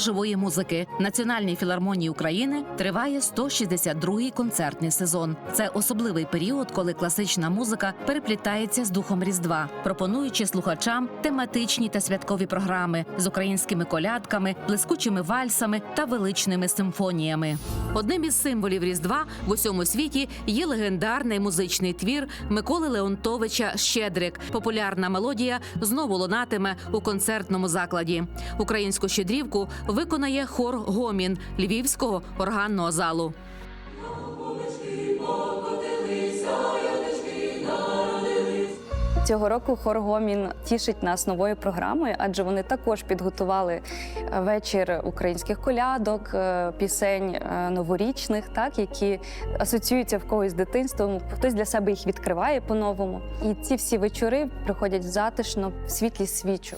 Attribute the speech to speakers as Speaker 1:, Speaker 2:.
Speaker 1: живої музики Національній філармонії України триває 162-й концертний сезон. Це особливий період, коли класична музика переплітається з духом Різдва, пропонуючи слухачам тематичні та святкові програми з українськими колядками, блискучими вальсами та величними симфоніями. Одним із символів Різдва в усьому світі є легендарний музичний твір Миколи Леонтовича Щедрик. Популярна мелодія знову лунатиме у концертному закладі. Українську щедрівку виконає хор Гомін Львівського органного залу.
Speaker 2: Цього року хор Гомін тішить нас новою програмою, адже вони також підготували е, вечір українських колядок, е, пісень е, новорічних, так які асоціюються в когось з дитинством. Хтось для себе їх відкриває по-новому. І ці всі вечори приходять затишно в світлі свічу.